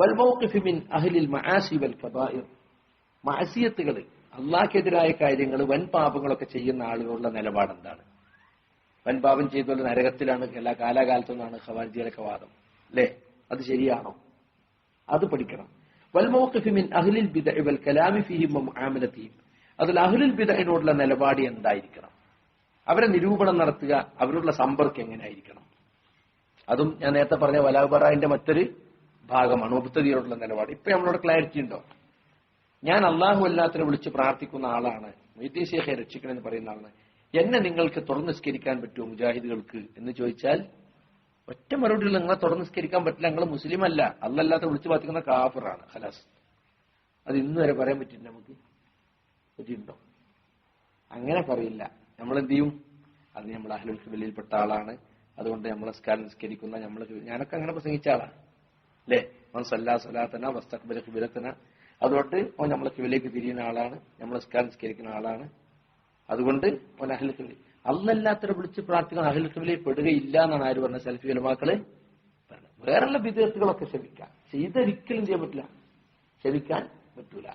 വൽമൗഖിഫി മിൻ അഹ്ലിൽ മആസി വൽ കബായിർ. മാസിയത്തുകൾ അള്ളാഹ്ക്കെതിരായ കാര്യങ്ങൾ വൻ പാപങ്ങളൊക്കെ ചെയ്യുന്ന ആളുകളുടെ നിലപാട് എന്താണ് വൻ പാപം ചെയ്തുള്ള നരകത്തിലാണ് എല്ലാ കാലാകാലത്തുനിന്നാണ് ഖവാരിജികളൊക്കെ വാദം. അല്ലേ? അത് ശരിയാണോ? അത് പഠിക്കണം. വൽമൗഖിഫ് മിൻ അഹ്ലിൽ ബിദഇ വൽ കലാമി ഫീഹിം വ മുആമലതിഹിം അതിൽ അഹ്ലുൽ ബിദഇനോടുള്ള നിലപാട് എന്തായിരിക്കണം? അവരെ നിരൂപണം നടത്തുക അവരോടുള്ള സമ്പർക്കം എങ്ങനെയായിരിക്കണം? അതും ഞാൻ നേരത്തെ പറഞ്ഞ വലാബറായിന്റെ മറ്റൊരു ഭാഗമാണ് മുബത്തതിയോടുള്ള നിലപാട്. ഇപ്പൊ നമ്മളോട് ക്ലാരിറ്റി ഉണ്ടോ? ഞാൻ അള്ളാഹു അല്ലാത്തിനെ വിളിച്ച് പ്രാർത്ഥിക്കുന്ന ആളാണ്. വൈദ്യശേഖയെ രക്ഷിക്കണമെന്ന് പറയുന്ന ആളാണ്. എന്നെ നിങ്ങൾക്ക് തുറന്നു സ്കരിക്കാൻ പറ്റുമോ മുജാഹിദുകൾക്ക്? എന്ന് ചോദിച്ചാൽ ഒറ്റ മറുപടിയിൽ നിങ്ങളെ തുറന്നു സ്കരിക്കാൻ പറ്റില്ല. നിങ്ങൾ മുസ്ലിം അല്ല. അല്ലല്ലാത്ത വിളിച്ചു പ്രാർത്ഥിക്കുന്ന കാഫറാണ്. ഹലാസ് അത് ഇന്ന് വരെ പറയാൻ പറ്റില്ല നമുക്ക്. പറ്റിയിട്ടുണ്ടോ? അങ്ങനെ പറയില്ല. നമ്മൾ എന്ത് ചെയ്യും? അത് നമ്മൾ അഹ്ലുൽ ഖിബലിൽപ്പെട്ട ആളാണ്. അതുകൊണ്ട് നമ്മളെ സ്കാരം നിസ്കരിക്കുന്ന നമ്മൾ ഞാനൊക്കെ അങ്ങനെ പ്രസംഗിച്ച ആളാണ്. അല്ലേ അവൻ സല്ലാ സലാത്തന വസ്തഖ്ബല ഖിബിലത്തന. അതുകൊണ്ട് അവൻ നമ്മളെ കിവിലേക്ക് തിരിയുന്ന ആളാണ് നമ്മളെ സ്കാൻ സ്കരിക്കുന്ന ആളാണ്. അതുകൊണ്ട് അവൻ അഹ്ലുൽ ഖിബിലി. അല്ലല്ലാത്തവരെ വിളിച്ച് പ്രാർത്ഥിക്കുന്ന അഹ്ലുൽ ഖിബിലയിൽ പെടുകയില്ല എന്നാണ് ആര് പറഞ്ഞ സെൽഫി ഉലമാക്കൾ വേറെയുള്ള വിദേഹത്തുകളൊക്കെ ക്ഷമിക്കാം ചെയ്തൊരിക്കലും ചെയ്യാൻ പറ്റില്ല. ക്ഷമിക്കാൻ പറ്റൂല.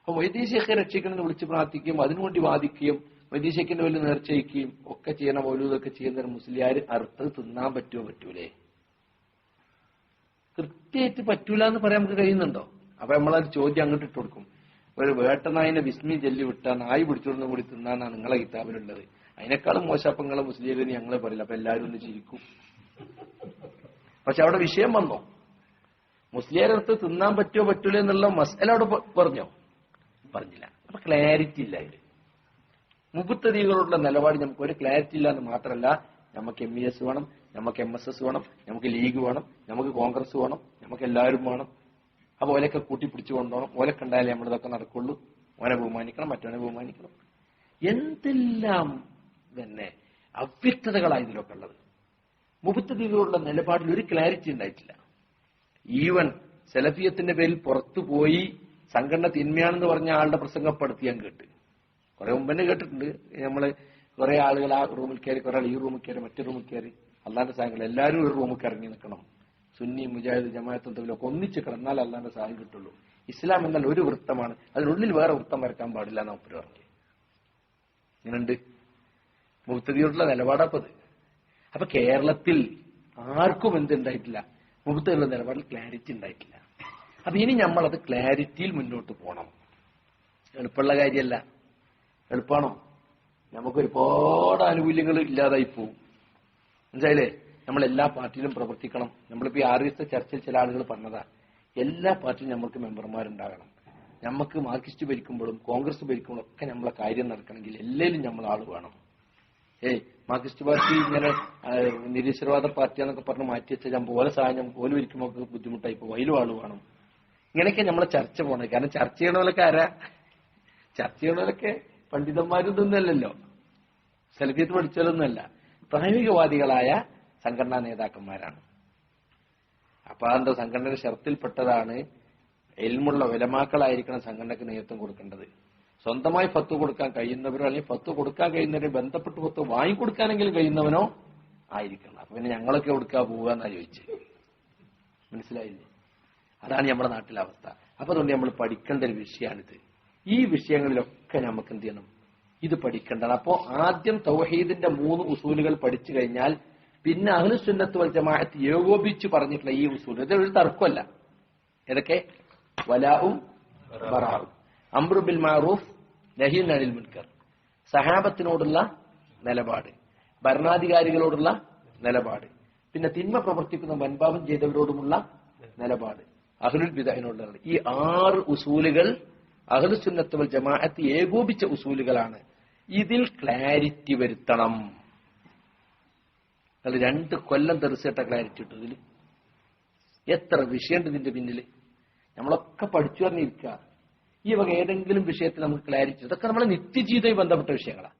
അപ്പൊ വൈദ്യശേഖരെ രക്ഷിക്കണമെന്ന് വിളിച്ച് പ്രാർത്ഥിക്കുകയും അതിനുവേണ്ടി വാദിക്കുകയും വൈദേശിക്കിന്റെ വലിയ നേർച്ചയിക്കുകയും ഒക്കെ ചെയ്യണ ഇതൊക്കെ ചെയ്യുന്ന മുസ്ലിയാർ അർത്ഥം തിന്നാൻ പറ്റുമോ പറ്റൂലേ? കൃത്യമായിട്ട് പറ്റൂല എന്ന് പറയാൻ നമുക്ക് കഴിയുന്നുണ്ടോ? അപ്പൊ ആ ചോദ്യം അങ്ങോട്ട് ഇട്ട് കൊടുക്കും. ഒരു വേട്ടനായിനെ വിസ്മി ജെല്ലി വിട്ടാ നായി പിടിച്ചോടുന്ന കൂടി തിന്നാന്നാണ് നിങ്ങളെ കിതാബിലുള്ളത്. അതിനേക്കാളും മോശപ്പങ്ങളെ മുസ്ലിം ഞങ്ങളെ പറയില്ല. അപ്പൊ എല്ലാവരും ഒന്ന് ചിരിക്കും. പക്ഷെ അവിടെ വിഷയം വന്നോ? മുസ്ലിയാരടുത്ത് തിന്നാൻ പറ്റുമോ പറ്റൂല എന്നുള്ള മസല അവിടെ പറഞ്ഞോ? പറഞ്ഞില്ല. അപ്പൊ ക്ലാരിറ്റി ഇല്ല അതിൽ. മുപ്പത്തതികളുള്ള നിലപാട് നമുക്ക് ഒരു ക്ലാരിറ്റി ഇല്ല എന്ന് മാത്രമല്ല നമുക്ക് എം ഇ എസ് വേണം നമുക്ക് എം എസ് എസ് വേണം നമുക്ക് ലീഗ് വേണം നമുക്ക് കോൺഗ്രസ് വേണം നമുക്ക് എല്ലാവരും വേണം. അപ്പൊ ഓലൊക്കെ കൂട്ടിപ്പിടിച്ചു കൊണ്ടുപോകണം. ഓലൊക്കെ ഉണ്ടായാലേ നമ്മളിതൊക്കെ നടക്കുള്ളൂ. ഓനെ ബഹുമാനിക്കണം മറ്റവനെ ബഹുമാനിക്കണം. എന്തെല്ലാം തന്നെ അവ്യക്തതകളാണ് ഇതിലൊക്കെ ഉള്ളത് മുപ്പത്തതികളുള്ള നിലപാടിൽ ഒരു ക്ലാരിറ്റി ഉണ്ടായിട്ടില്ല. ഈവൻ സെലഫിയത്തിന്റെ പേരിൽ പുറത്തു പോയി സംഘടന തിന്മയാണെന്ന് പറഞ്ഞ ആളുടെ പ്രസംഗപ്പെടുത്തി ഞാൻ കേട്ട്. കുറെ മുമ്പ് തന്നെ കേട്ടിട്ടുണ്ട്. നമ്മൾ കുറെ ആളുകൾ ആ റൂമിൽ കയറി കുറെ ആൾ ഈ റൂമിൽ കയറി മറ്റു റൂമിൽ കയറി. അള്ളാന്റെ സഹായങ്ങൾ എല്ലാവരും ഒരു റൂമിൽ ഇറങ്ങി നിൽക്കണം. സുന്നി മുജാഹിദ് ജമാഅത്തും തമ്മിലൊക്കെ ഒന്നിച്ച് കിടന്നാൽ അള്ളാന്റെ സഹായം കിട്ടുള്ളൂ. ഇസ്ലാം എന്നാൽ ഒരു വൃത്തമാണ്. അതിനുള്ളിൽ വേറെ വൃത്തം വരക്കാൻ പാടില്ല എന്ന് ഒപ്പര് പറഞ്ഞു. ഇങ്ങനുണ്ട് മുഹത്തതിയോടുള്ള നിലപാടപ്പത് അപ്പൊ കേരളത്തിൽ ആർക്കും എന്തുണ്ടായിട്ടില്ല മുഹത്തതിയുള്ള നിലപാടിൽ ക്ലാരിറ്റി ഉണ്ടായിട്ടില്ല. അപ്പൊ ഇനി നമ്മളത് ക്ലാരിറ്റിയിൽ മുന്നോട്ട് പോകണം എളുപ്പമുള്ള കാര്യമല്ല. എളുപ്പമാണോ നമുക്ക് ഒരുപാട് ആനുകൂല്യങ്ങൾ ഇല്ലാതായി പോവും. മനസ്സിലായില്ലേ? നമ്മൾ എല്ലാ പാർട്ടിയിലും പ്രവർത്തിക്കണം. നമ്മളിപ്പോ ആറ് ദിവസത്തെ ചർച്ചയിൽ ചില ആളുകൾ പറഞ്ഞതാ. എല്ലാ പാർട്ടിയിലും നമുക്ക് മെമ്പർമാരുണ്ടാകണം. നമുക്ക് മാർക്സിസ്റ്റ് ഭരിക്കുമ്പോഴും കോൺഗ്രസ് ഭരിക്കുമ്പോഴും ഒക്കെ നമ്മളെ കാര്യം നടക്കണമെങ്കിൽ എല്ലാവരും നമ്മൾ ആൾ വേണം. ഏയ് മാർക്സിസ്റ്റ് പാർട്ടി ഇങ്ങനെ നിരീശ്വരവാദ നിരീശ്വരവാദ പാർട്ടിയാന്നൊക്കെ പറഞ്ഞ് മാറ്റി വെച്ചാൽ ഞാൻ പോലെ സഹായം പോലെ ഭരിക്കുമ്പോൾ ബുദ്ധിമുട്ടായി പോകും. അതിലും ആൾ വേണം. ഇങ്ങനെയൊക്കെ നമ്മളെ ചർച്ച പോണേ. കാരണം ചർച്ച ചെയ്യണവരൊക്കെ ആരാ? ചർച്ച ചെയ്യണവരൊക്കെ പണ്ഡിതന്മാരും ഇതൊന്നല്ലല്ലോ സെൽഫിയത്ത് പഠിച്ചവരൊന്നുമല്ല. പ്രായോഗികവാദികളായ സംഘടനാ നേതാക്കന്മാരാണ്. അപ്പൊ അതെന്താ സംഘടനയുടെ ഷർത്തിൽപ്പെട്ടതാണ് എൽമുള്ള വിലമാക്കളായിരിക്കണം സംഘടനയ്ക്ക് നേതൃത്വം കൊടുക്കേണ്ടത്. സ്വന്തമായി ഫത്ത് കൊടുക്കാൻ കഴിയുന്നവരോ അല്ലെങ്കിൽ ഫത്ത് കൊടുക്കാൻ കഴിയുന്നവരെ ബന്ധപ്പെട്ട് ഫത്ത് വാങ്ങിക്കൊടുക്കാനെങ്കിലും കഴിയുന്നവനോ ആയിരിക്കണം. അപ്പൊ പിന്നെ ഞങ്ങളൊക്കെ കൊടുക്കാൻ പോവുക എന്നാ ചോദിച്ചു. മനസ്സിലായില്ലേ? അതാണ് നമ്മുടെ നാട്ടിലെ അവസ്ഥ. അപ്പൊ അതുകൊണ്ട് നമ്മൾ പഠിക്കേണ്ട ഒരു വിഷയമാണിത്. ഈ വിഷയങ്ങളിലൊക്കെ നമുക്ക് എന്ത് ചെയ്യണം? ഇത് പഠിക്കേണ്ടത് അപ്പോ ആദ്യം തൗഹീദിന്റെ മൂന്ന് ഉസൂലുകൾ പഠിച്ചു കഴിഞ്ഞാൽ പിന്നെ അഹ്ലുസുന്നത്ത് വൽ ജമാഅത്ത് ഏകോപിച്ച് പറഞ്ഞിട്ടുള്ള ഈ ഉസൂൽ. ഇത് ഒരു തർക്കമല്ല. ഏതൊക്കെ? വലാവും ബറാവും അംറു ബിൽ മാറൂഫ് നഹീൻ അനിൽ മുൻകർ. സഹാബത്തിനോടുള്ള നിലപാട്. ഭരണാധികാരികളോടുള്ള നിലപാട്. പിന്നെ തിന്മ പ്രവർത്തിക്കുന്ന വൻപാപം ചെയ്തവരോടുമുള്ള നിലപാട്. അഹ്ലുൽ ബിദാഹിനോടുള്ള. ഈ ആറ് ഉസൂലുകൾ അഹ്ലുസുന്നത്ത് വൽ ജമാഅത്ത് ഏകോപിച്ച ഉസൂലുകളാണ്. ഇതിൽ ക്ലാരിറ്റി വരുത്തണം. അത് രണ്ട് കൊല്ലം തെറിച്ചിട്ട ക്ലാരിറ്റി ഇട്ടു ഇതിൽ എത്ര വിഷയമുണ്ട് ഇതിന്റെ പിന്നിൽ നമ്മളൊക്കെ പഠിച്ചു പറഞ്ഞിരിക്കുക ഈ വക ഏതെങ്കിലും വിഷയത്തിൽ നമുക്ക് ക്ലാരിറ്റി ഇതൊക്കെ നമ്മളെ നിത്യജീവിതമായി ബന്ധപ്പെട്ട വിഷയങ്ങളാണ്